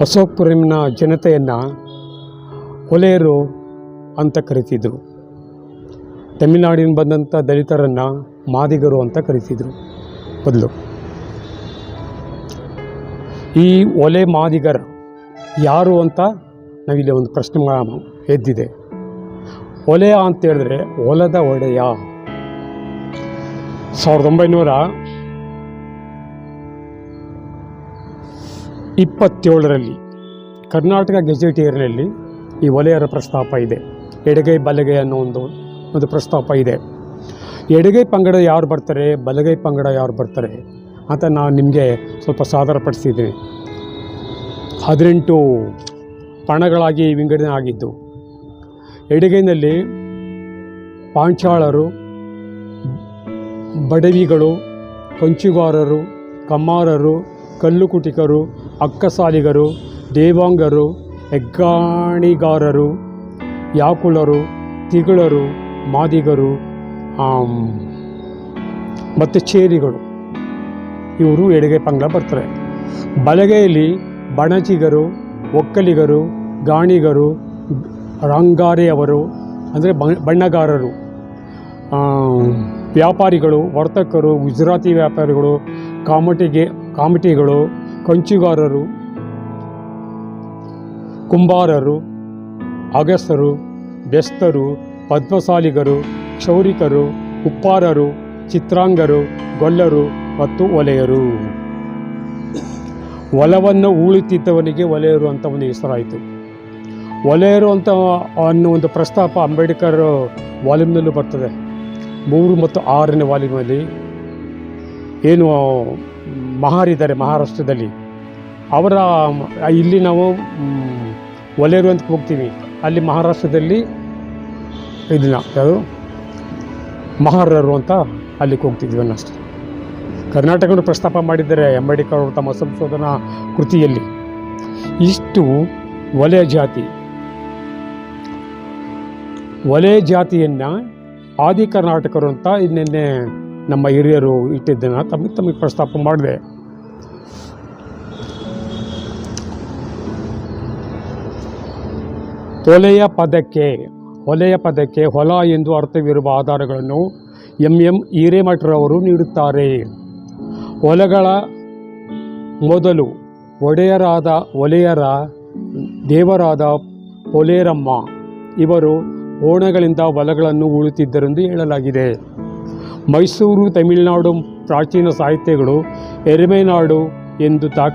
ಅಶೋಕ್ಪುರಂನ ಜನತೆಯನ್ನು ಒಲೆಯರು ಅಂತ ಕರೀತಿದ್ರು. ತಮಿಳುನಾಡಿನ ಬಂದಂಥ ದಲಿತರನ್ನು ಮಾದಿಗರು ಅಂತ ಕರೀತಿದ್ರು ಬದಲು ಈ ಒಲೆ ಮಾದಿಗರ ಯಾರು ಅಂತ ನಾವಿಲ್ಲಿ ಒಂದು ಪ್ರಶ್ನೆ ಎದ್ದಿದೆ. ಒಲೆಯ ಅಂತ ಹೇಳಿದ್ರೆ ಹೊಲದ ಒಡೆಯ. ಸಾವಿರದ ಒಂಬೈನೂರ ಇಪ್ಪತ್ತೇಳರಲ್ಲಿ ಕರ್ನಾಟಕ ಗೆಜೆಟಿಯರ್ನಲ್ಲಿ ಈ ವಲಯರ ಪ್ರಸ್ತಾಪ ಇದೆ. ಎಡಗೈ ಬಲಗೈ ಅನ್ನೋ ಒಂದು ಒಂದು ಪ್ರಸ್ತಾಪ ಇದೆ. ಎಡಗೈ ಪಂಗಡ ಯಾರು ಬರ್ತಾರೆ, ಬಲಗೈ ಪಂಗಡ ಯಾರು ಬರ್ತಾರೆ ಅಂತ ನಾನು ನಿಮಗೆ ಸ್ವಲ್ಪ ಸಾದರಪಡಿಸಿದ್ದೀನಿ. ಹದಿನೆಂಟು ಪಣಗಳಾಗಿ ವಿಂಗಡಣೆ ಆಗಿದ್ದು, ಎಡಗೈನಲ್ಲಿ ಪಾಂಚಾಳರು, ಬಡವಿಗಳು, ಕಂಚುಗಾರರು, ಕಮ್ಮಾರರು, ಕಲ್ಲುಕುಟಿಕರು ಅಕ್ಕಸಾಲಿಗರು, ದೇವಾಂಗರು, ಹೆಗ್ಗಾಣಿಗಾರರು, ಯಾಕುಳರು, ತಿಗಳರು, ಮಾದಿಗರು ಮತ್ತು ಚೇರಿಗಳು. ಇವರು ಎಡಗೆ ಪಂಗಡ ಬರ್ತಾರೆ. ಬಲಗೈಯಲ್ಲಿ ಬಣಜಿಗರು, ಒಕ್ಕಲಿಗರು, ಗಾಣಿಗರು, ರಂಗಾರೆಯವರು, ಅಂದರೆ ಬಣ್ಣಗಾರರು. ವ್ಯಾಪಾರಿಗಳು, ವರ್ತಕರು, ಗುಜರಾತಿ ವ್ಯಾಪಾರಿಗಳು, ಕಾಮಟಿಗೆ, ಕಾಮಟಿಗಳು ಕಂಚುಗಾರರು, ಕುಂಬಾರರು ಅಗಸರು ಬೆಸ್ತರು, ಪದ್ಮಸಾಲಿಗರು, ಕ್ಷೌರಿಕರು, ಉಪ್ಪಾರರು, ಚಿತ್ರಾಂಗರು, ಗೊಲ್ಲರು ಮತ್ತು ಒಲೆಯರು. ಒಲವನ್ನು ಉಳಿತಿದ್ದವನಿಗೆ ಒಲೆಯರು ಅಂತ ಒಂದು ಹೆಸರಾಯಿತು ಒಲೆಯರು ಅಂತ ಅನ್ನೋ ಒಂದು ಪ್ರಸ್ತಾಪ ಅಂಬೇಡ್ಕರ್ ವಾಲ್ಯೂಮ್ನಲ್ಲೂ ಬರ್ತದೆ. ಮೂರು ಮತ್ತು ಆರನೇ ವಾಲ್ಯೂಮಲ್ಲಿ ಏನು ಮಹಾರಿದ್ದಾರೆ, ಮಹಾರಾಷ್ಟ್ರದಲ್ಲಿ. ಅವರ, ಇಲ್ಲಿ ನಾವು ಒಲೆರು ಅಂತ ಹೋಗ್ತೀವಿ. ಅಲ್ಲಿ ಮಹಾರಾಷ್ಟ್ರದಲ್ಲಿ ಇದನ್ನ ಯಾವುದು ಮಹಾರರು ಅಂತ ಅಲ್ಲಿಗೆ ಹೋಗ್ತಿದ್ವಿ ಅನ್ನಷ್ಟೇ. ಕರ್ನಾಟಕವನ್ನು ಪ್ರಸ್ತಾಪ ಮಾಡಿದ್ದಾರೆ ಅಂಬೇಡ್ಕರ್ ಅವರು ತಮ್ಮ ಸಂಶೋಧನಾ ಕೃತಿಯಲ್ಲಿ. ಇಷ್ಟು ಒಲೆ ಜಾತಿ. ಒಲೆ ಜಾತಿಯನ್ನು ಆದಿ ಕರ್ನಾಟಕರು ಅಂತ ಇನ್ನೆನ್ನೆ ನಮ್ಮ ಹಿರಿಯರು ಇಟ್ಟಿದ್ದನ್ನು ತಮಗೆ ತಮಗೆ ಪ್ರಸ್ತಾಪ ಮಾಡಿದೆ. ಹೊಲೆಯ ಪದಕ್ಕೆ ಹೊಲೆಯ ಪದಕ್ಕೆ ಹೊಲ ಎಂದು ಅರ್ಥವಿರುವ ಆಧಾರಗಳನ್ನು ಎಂ ಎಂ ಹಿರೇಮಠರವರು ನೀಡುತ್ತಾರೆ. ಹೊಲಗಳ ಮೊದಲು ಒಡೆಯರಾದ ಒಲೆಯರ ದೇವರಾದ ಪೊಲೇರಮ್ಮ ಇವರು ಓಣಗಳಿಂದ ಹೊಲಗಳನ್ನು ಉಳುತ್ತಿದ್ದರೆಂದು ಹೇಳಲಾಗಿದೆ. ಮೈಸೂರು ತಮಿಳುನಾಡು ಪ್ರಾಚೀನ ಸಾಹಿತ್ಯಗಳು ಎರೆಮೆನಾಡು ಎಂದು ದಾಖ